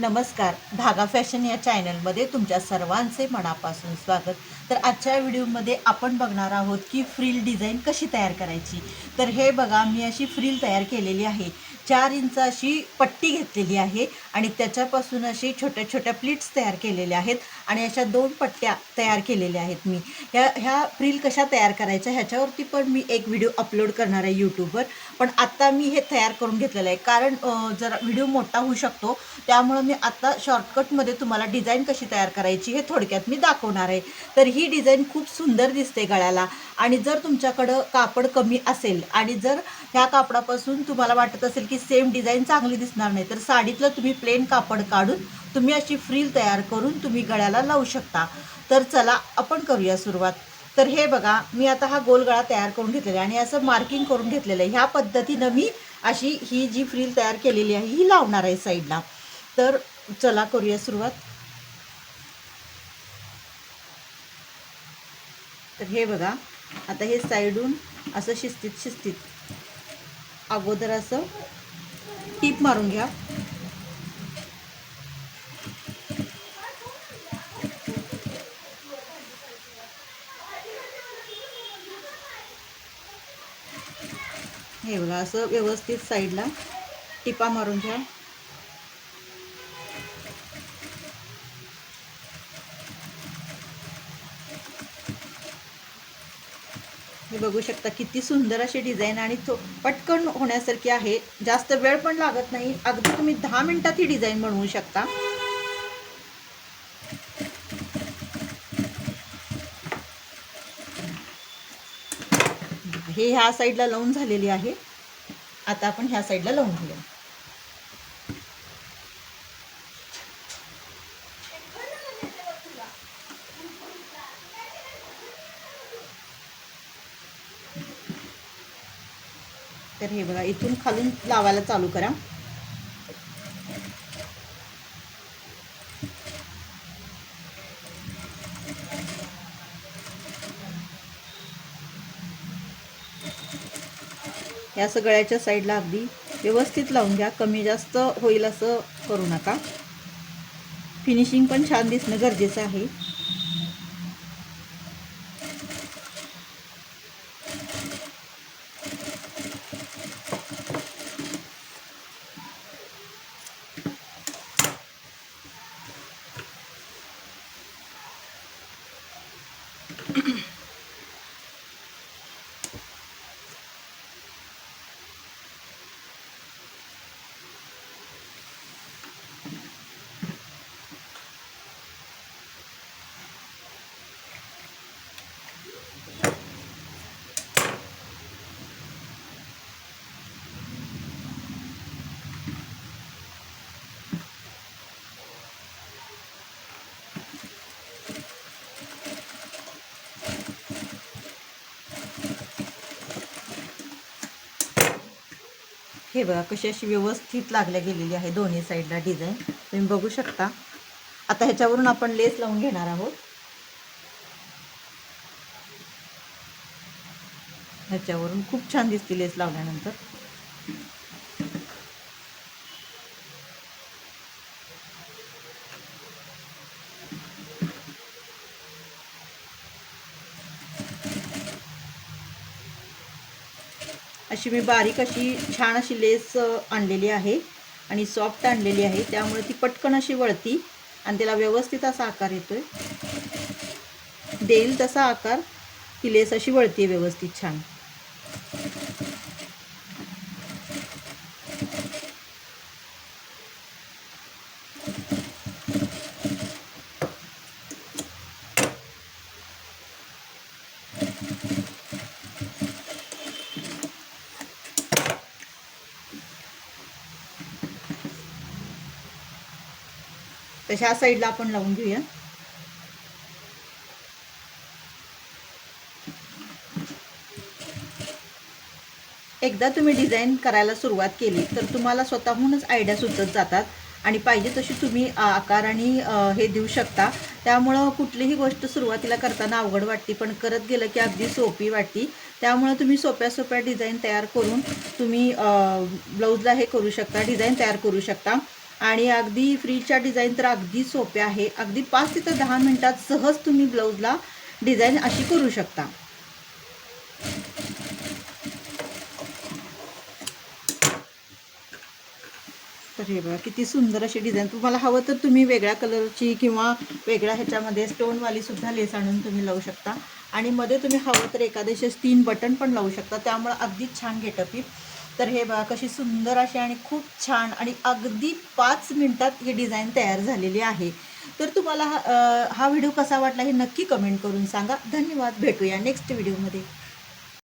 नमस्कार. धागा फॅशन या चॅनलमध्ये तुमच्या सर्वांचे मनापासून स्वागत. तर आजच्या व्हिडिओमध्ये आपण बघणार आहोत की फ्रील डिझाईन कशी तयार करायची. तर हे बघा मी अशी फ्रील तयार केलेली आहे. चार इंच अशी पट्टी घेतलेली आहे आणि त्याच्यापासून अशी छोट्या छोट्या प्लीट्स तयार केलेल्या आहेत आणि अशा दोन पट्ट्या तयार केलेल्या आहेत मी. ह्या ह्या फ्रील कशा तयार करायच्या ह्याच्यावरती पण मी एक व्हिडिओ अपलोड करणार आहे यूट्यूबवर. पण आत्ता मी हे तयार करून घेतलेलं आहे. कारण जरा व्हिडिओ मोठा होऊ शकतो त्यामुळं मी आता शॉर्टकटमध्ये तुम्हाला डिझाईन कशी तयार करायची हे थोडक्यात मी दाखवणार आहे. तर ही डिझाईन खूप सुंदर दिसते गळ्याला. आणि जर तुमच्याकडं कापड कमी असेल आणि जर ह्या कापडापासून तुम्हाला वाटत असेल की सेम डिझाईन चांगली दिसणार नाही तर साडीतलं तुम्ही प्लेन कापड काढून तुम्ही अशी फ्रील तयार करून तुम्ही गळ्याला लावू शकता. तर चला आपण करूया सुरुवात. तर हे बघा मी आता हा गोल गळा तयार करून घेतलेला आहे आणि असं मार्किंग करून घेतलेलं आहे. ह्या पद्धतीनं मी अशी ही जी फ्रील तयार केलेली आहे ही लावणार आहे साईडला. तर चला करूया सुरुवात. तर हे बघा आता हे साईडून असं शिस्तीत शिस्तीत अगोदर असं टीप मारून घ्या. हे बघा असं व्यवस्थित साईडला टिपा मारून घ्या. हे बघू शकता किती सुंदर अशी डिझाईन आणि तो पटकन होण्यासारखी आहे. जास्त वेळ पण लागत नाही. अगदी तुम्ही दहा मिनिटात ही डिझाईन बनवू शकता. हे ह्या साईडला लावून झालेली आहे. आता आपण ह्या साईडला लावून घेऊया. तर हे बघा इथून खालून लावायला चालू करा. या सगळ्याच्या साईडला अगदी व्यवस्थित लावून घ्या. कमी जास्त होईल असं करू नका. फिनिशिंग पण छान दिसणं गरजेचं आहे. Mm-hmm. हे बघा कशी अशी व्यवस्थित लागल्या गेलेली आहे दोन्ही साईडला डिझाईन तुम्ही बघू शकता. आता ह्याच्यावरून आपण लेस लावून घेणार आहोत. ह्याच्यावरून खूप छान दिसते लेस लावल्यानंतर. अशी मी बारीक अशी छान अशी लेस आणलेली आहे आणि सॉफ्ट आणलेली आहे. त्यामुळे ती पटकन अशी वळती आणि त्याला व्यवस्थित असा आकार येतोय. देईल तसा आकार ती लेस अशी वळते व्यवस्थित छान. तशा ह्या साईडला आपण लावून घेऊया. एकदा तुम्ही डिझाईन करायला सुरुवात केली तर तुम्हाला स्वतःहूनच आयडिया सुचत जातात. आणि पाहिजे तशी तुम्ही आकार आणि हे देऊ शकता. त्यामुळं कुठलीही गोष्ट सुरुवातीला करताना अवघड वाटते पण करत गेलं की अगदी सोपी वाटते. त्यामुळं तुम्ही सोप्या सोप्या डिझाईन तयार करून तुम्ही ब्लाऊजला हे करू शकता डिझाईन तयार करू शकता. आणि अगदी फ्रीजच्या डिझाईन तर अगदी सोप्या आहे. अगदी पाच ते दहा मिनटात सहज तुम्ही ब्लाऊजला डिझाईन अशी करू शकता. तर हे बघा किती सुंदर अशी डिझाईन. तुम्हाला हवं तर तुम्ही वेगळ्या कलरची किंवा वेगळ्या ह्याच्यामध्ये स्टोनवाली सुद्धा लेस आणून तुम्ही लावू शकता. आणि मध्ये तुम्ही हवं तर एखादेशे तीन बटन पण लावू शकता. त्यामुळे अगदीच छान गेटअप येईल तर हे बघा कशी सुंदर अशी आणि खूप छान आणि अगदी पाच मिनटात ही डिझाईन तयार झालेली आहे. तर तुम्हाला हा हा व्हिडिओ कसा वाटला हे नक्की कमेंट करून सांगा. धन्यवाद. भेटूया नेक्स्ट व्हिडिओमध्ये.